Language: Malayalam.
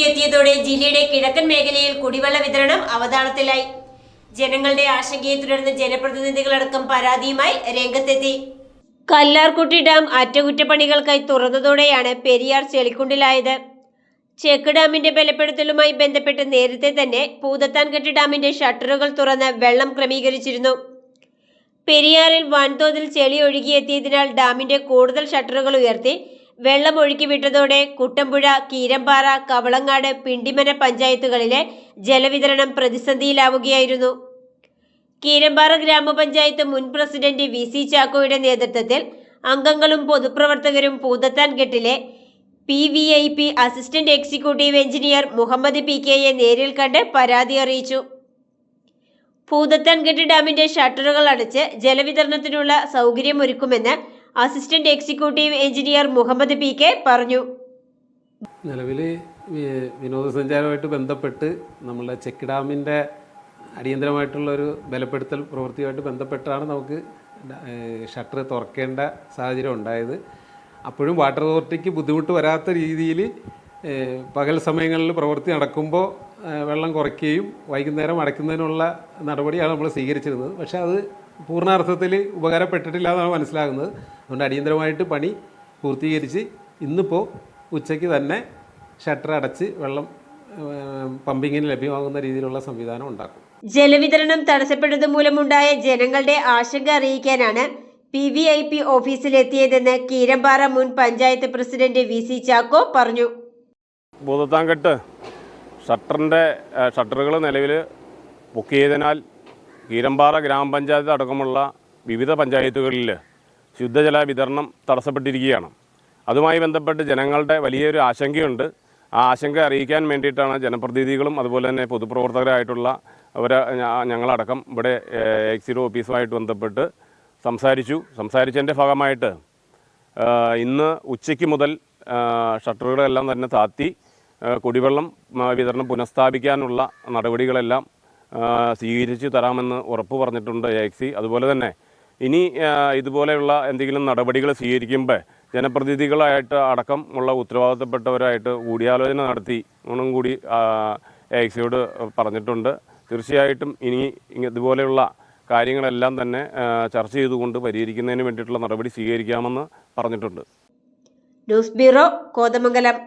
ഒഴുകിയെത്തിയതോടെ ജില്ലയുടെ കിഴക്കൻ മേഖലയിൽ കുടിവെള്ള വിതരണം അവതാളത്തിലായി. ജനങ്ങളുടെ ആശങ്കയെ തുടർന്ന് ജനപ്രതിനിധികളടക്കം പരാതിയുമായി രംഗത്തെത്തി. കല്ലാർകുട്ടി ഡാം അറ്റകുറ്റപ്പണികൾക്കായി തുറന്നതോടെയാണ് പെരിയാർ ചെളിക്കുണ്ടിലായത്. ചെക്ക് ഡാമിന്റെ ബലപ്പെടുത്തലുമായി ബന്ധപ്പെട്ട് നേരത്തെ തന്നെ പൂതത്താൻകെട്ട് ഡാമിന്റെ ഷട്ടറുകൾ തുറന്ന് വെള്ളം ക്രമീകരിച്ചിരുന്നു. പെരിയാറിൽ വൻതോതിൽ ചെളി ഒഴുകിയെത്തിയതിനാൽ ഡാമിന്റെ കൂടുതൽ ഷട്ടറുകൾ ഉയർത്തി വെള്ളം ഒഴുക്കി വിട്ടതോടെ കുട്ടമ്പുഴ കീരമ്പാറ കവളങ്ങാട് പിണ്ടിമന പഞ്ചായത്തുകളിലെ ജലവിതരണം പ്രതിസന്ധിയിലാവുകയായിരുന്നു. കീരമ്പാറ ഗ്രാമപഞ്ചായത്ത് മുൻ പ്രസിഡന്റ് വി സി ചാക്കോയുടെ നേതൃത്വത്തിൽ അംഗങ്ങളും പൊതുപ്രവർത്തകരും പൂതത്താൻകെട്ടിലെ P V I P assistant executive engineer Muhammad P കെയെ നേരിൽ കണ്ട് പരാതി അറിയിച്ചു. പൂതത്താൻകെട്ട് ഡാമിന്റെ ഷട്ടറുകൾ അടച്ച് ജലവിതരണത്തിനുള്ള സൗകര്യമൊരുക്കുമെന്ന് assistant executive engineer Muhammad P K പറഞ്ഞു. നിലവിൽ വിനോദസഞ്ചാരമായിട്ട് ബന്ധപ്പെട്ട് നമ്മളെ ചെക്ക് ഡാമിന്റെ അടിയന്തരമായിട്ടുള്ള ഒരു ബലപ്പെടുത്തൽ പ്രവൃത്തിയുമായിട്ട് ബന്ധപ്പെട്ടാണ് നമുക്ക് ഷട്ടർ തുറക്കേണ്ട സാഹചര്യം ഉണ്ടായത്. അപ്പോഴും വാട്ടർ അതോറിറ്റിക്ക് ബുദ്ധിമുട്ട് വരാത്ത രീതിയിൽ പകൽ സമയങ്ങളിൽ പ്രവൃത്തി നടക്കുമ്പോൾ വെള്ളം കുറയ്ക്കുകയും വൈകുന്നേരം അടയ്ക്കുന്നതിനുള്ള നടപടിയാണ് നമ്മൾ സ്വീകരിച്ചിരുന്നത്. പക്ഷേ അത് പൂർണാർത്ഥത്തിൽ ഉപകാരപ്പെട്ടിട്ടില്ല എന്നാണ് മനസ്സിലാകുന്നത്. അതുകൊണ്ട് അടിയന്തരമായിട്ട് പണി പൂർത്തീകരിച്ച് ഇന്നിപ്പോൾ ഉച്ചയ്ക്ക് തന്നെ ഷട്ടർ അടച്ച് വെള്ളം പമ്പിങ്ങിന് ലഭ്യമാകുന്ന രീതിയിലുള്ള സംവിധാനം ഉണ്ടാക്കും. ജലവിതരണം തടസ്സപ്പെട്ടത് മൂലമുണ്ടായ ജനങ്ങളുടെ ആശങ്ക അറിയിക്കാനാണ് പി വി ഐ പി ഓഫീസിലെത്തിയതെന്ന് കീരമ്പാറ മുൻ panchayat president V C Chacko പറഞ്ഞു. ഭൂതത്താങ്കെട്ട് ഷട്ടറിന്റെ ഷട്ടറുകൾ നിലവിൽ ബുക്ക് കീരമ്പാറ ഗ്രാമപഞ്ചായത്ത് അടക്കമുള്ള വിവിധ പഞ്ചായത്തുകളിൽ ശുദ്ധജല വിതരണം തടസ്സപ്പെട്ടിരിക്കുകയാണ്. അതുമായി ബന്ധപ്പെട്ട് ജനങ്ങളുടെ വലിയൊരു ആശങ്കയുണ്ട്. ആ ആശങ്ക അറിയിക്കാൻ വേണ്ടിയിട്ടാണ് ജനപ്രതിനിധികളും അതുപോലെ തന്നെ പൊതുപ്രവർത്തകരായിട്ടുള്ള അവരെ ഞ- ഞങ്ങളടക്കം ഇവിടെ എക്സിഡോ ഓഫീസുമായിട്ട് ബന്ധപ്പെട്ട് സംസാരിച്ചു. സംസാരിച്ചതിന്റെ ഭാഗമായിട്ട് ഇന്ന് ഉച്ചയ്ക്ക് മുതൽ ഷട്ടറുകളെല്ലാം തന്നെ താത്തി കുടിവെള്ളം വിതരണം പുനഃസ്ഥാപിക്കാനുള്ള നടപടികളെല്ലാം സ്വീകരിച്ച് തരാമെന്ന് ഉറപ്പ് പറഞ്ഞിട്ടുണ്ട് എ എക്സി അതുപോലെ തന്നെ ഇനി ഇതുപോലെയുള്ള എന്തെങ്കിലും നടപടികൾ സ്വീകരിക്കുമ്പോൾ ജനപ്രതിനിധികളായിട്ട് അടക്കം ഉള്ള ഉത്തരവാദിത്തപ്പെട്ടവരായിട്ട് കൂടിയാലോചന നടത്തി ഒന്നും കൂടി എ എക്സിയോട് പറഞ്ഞിട്ടുണ്ട്. തീർച്ചയായിട്ടും ഇനി ഇതുപോലെയുള്ള കാര്യങ്ങളെല്ലാം തന്നെ ചർച്ച ചെയ്തുകൊണ്ട് പരിഹരിക്കുന്നതിന് വേണ്ടിയിട്ടുള്ള നടപടി സ്വീകരിക്കാമെന്ന് പറഞ്ഞിട്ടുണ്ട്. News bureau Kothamangalam.